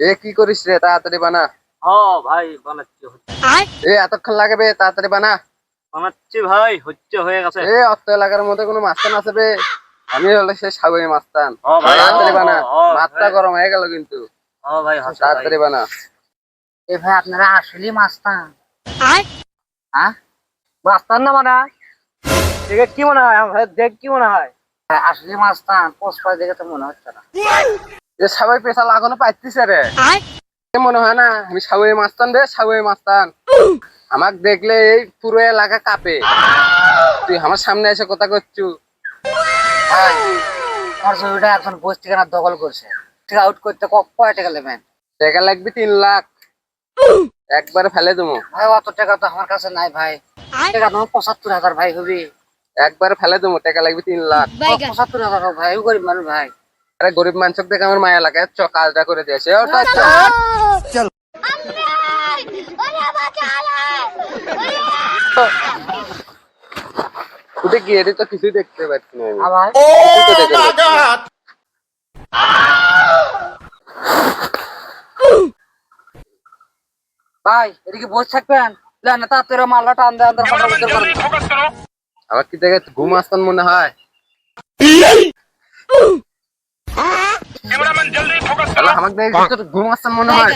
এ কি করিস রে? তাড়াতাড়ি বানা। হ ভাই বানাচ্ছি হচ্ছে। এ এতক্ষণ লাগবে? তাড়াতাড়ি বানা। বানাচ্ছি ভাই হচ্ছে হয়ে গেছে। এ অত এলাকার মধ্যে কোনো মাস্তান আছে বে? আমি হলে সে সাবই মাস্তান। তাড়াতাড়ি বানা। মাত্রা গরম হয়ে গেল কিন্তু। ভাই তাড়াতাড়ি বানা। এ ভাই আপনারা আসলে মাস্তান। হ্যাঁ? মাস্তান না মানে? দেখে কি মনে হয়? দেখ কি মনে হয়? আসলে মাস্তান। পোস্ট পাই দেখে তো মনে হচ্ছে না। এ সবাই পেশা লাগানো পাইতিস রে। মনে হয় না আমি সাবই মাস্তান রে সাবই মাস্তান আমাক দেখলে এই পুরো এলাকা কাঁপে। তুই আমার সামনে এসে কথা করছু আমার জমিটা দখল করছে। ঠিক আউট করতে ক- কয় টাকা নেবেন? টাকা লাগবে তিন লাখ। একবারে ফেলে দেবো। ভাই অত টাকা তো আমার কাছে নাই ভাই। টাকা তোমার পঁচাত্তর হাজার ভাই হবি। একবারে ফেলে দেবো টাকা লাগবে তিন লাখ। পঁচাত্তর হাজার হোক ভাই গরিব মানুষ ভাই। আরে গরিব মানুষ দেখে আমার মায়া লাগে। চ কাজটা করে দিয়েছে ওটা উঠে গিয়ে তো কিছুই দেখতে পাচ্ছি না। আবার? তো। ভাই এদিকে বসে থাকবেন? না আন্দে আন্দে ফটো করতে পারবেন আমার কি দেখে ঘুম আসতাম মনে হয়? শালা, আমাকে ঘুম আসতাম মনে হয়